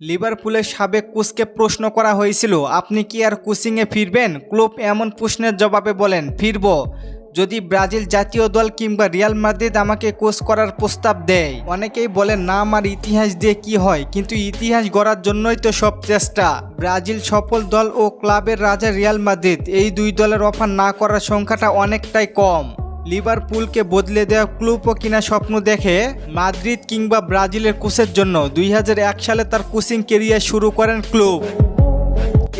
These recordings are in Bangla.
লিভারপুলের সাবেক কোচকে প্রশ্ন করা হয়েছিল, আপনি কি আর কোচিংয়ে ফিরবেন? ক্লোপ এমন প্রশ্নের জবাবে বলেন, ফিরব। যদি ব্রাজিল জাতীয় দল কিংবা রিয়াল মাদ্রিদ আমাকে কোচ করার প্রস্তাব দেয়। অনেকেই বলেন, না, আমার ইতিহাস দিয়ে কি হয়? কিন্তু ইতিহাস গড়ার জন্যই তো সব চেষ্টা। ব্রাজিল সফল দল ও ক্লাবের রাজা রিয়াল মাদ্রিদ, এই দুই দলের অফার না করার সংখ্যাটা অনেকটাই কম। লিভারপুলকে বদলে দেওয়া ক্লুপও কিনা স্বপ্ন দেখে মাদ্রিদ কিংবা ব্রাজিলের কোচের জন্য দুই হাজার এক সালে তার কোচিং কেরিয়ার শুরু করেন ক্লুব।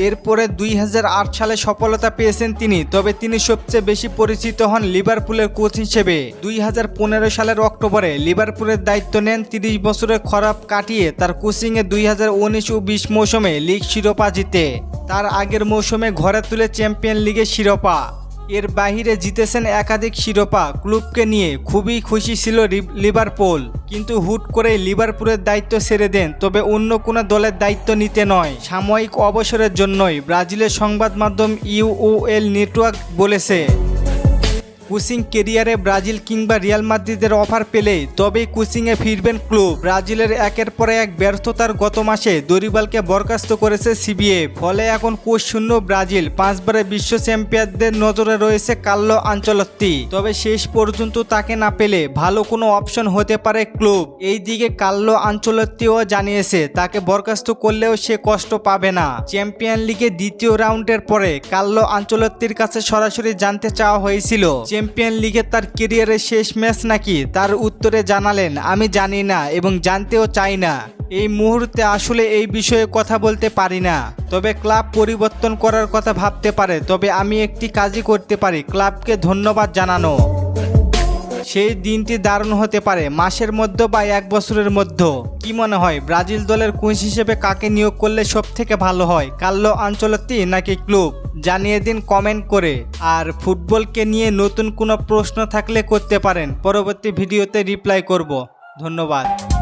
এরপরে দুই হাজার আট সালে সফলতা পেয়েছেন তিনি, তবে তিনি সবচেয়ে বেশি পরিচিত হন লিভারপুলের কোচ হিসেবে। দুই হাজার পনেরো সালের অক্টোবরে লিভারপুলের দায়িত্ব নেন তিরিশ বছরের খরাপ কাটিয়ে তার কোচিংয়ে দুই হাজার উনিশ ও বিশ মৌসুমে লিগ শিরোপা জিতে। তার আগের মৌসুমে ঘরে তুলে চ্যাম্পিয়ন লিগের শিরোপা। এর বাহিরে জিতেছেন একাধিক শিরোপা ক্লুবকে নিয়ে খুবই খুশি ছিল লিভারপুল। কিন্তু হুট করে লিভারপুলের দায়িত্ব ছেড়ে দেন, তবে অন্য কোনো দলের দায়িত্ব নিতে নয়। সাময়িক অবসরের জন্যই ব্রাজিলের সংবাদ মাধ্যম ইউওএল নেটওয়ার্ক বলেছে। কোচিং কেরিয়ারে ব্রাজিল কিংবা রিয়াল মাদ্রিদের অফার পেলেই তবেই কোচিংয়ে ফিরবেন ক্লুব। ব্রাজিলের একের পর এক ব্যর্থতার গত মাসে দরিবালকে বরখাস্ত করেছে সিবিএ। ফলে এখন কোচ শূন্য ব্রাজিল। পাঁচবারের বিশ্ব চ্যাম্পিয়নদের নজরে রয়েছে কাল্লো আঞ্চলত্তি। তবে শেষ পর্যন্ত তাকে না পেলে ভালো কোনো অপশন হতে পারে ক্লুব। এই দিকে কাল্লো আঞ্চলত্তিও জানিয়েছে, তাকে বরখাস্ত করলেও সে কষ্ট পাবে না। চ্যাম্পিয়ন লিগে দ্বিতীয় রাউন্ডের পরে কাল্লো আঞ্চলত্তির কাছে সরাসরি জানতে চাওয়া হয়েছিল। চ্যাম্পিয়ন লিগে তার কেরিয়ারের শেষ ম্যাচ নাকি? তার উত্তরে জানালেন, আমি জানি না এবং জানতেও চাই না। এই মুহূর্তে আসলে এই বিষয়ে কথা বলতে পারি না। তবে ক্লাব পরিবর্তন করার কথা ভাবতে পারে, তবে আমি একটি কাজই করতে পারি, ক্লাবকে ধন্যবাদ জানানো। সেই দিনটি দারুণ হতে পারে, মাসের মধ্যে বা এক বছরের মধ্যে। কি মনে হয়, ব্রাজিল দলের কোচ হিসেবে কাকে নিয়োগ করলে সব থেকে ভালো হয় কাল্লো আঞ্চলতি নাকি ক্লুব? জানিয়ে দিন কমেন্ট করে। আর ফুটবলকে নিয়ে নতুন কোনো প্রশ্ন থাকলে করতে পারেন। পরবর্তী ভিডিওতে রিপ্লাই করব। ধন্যবাদ।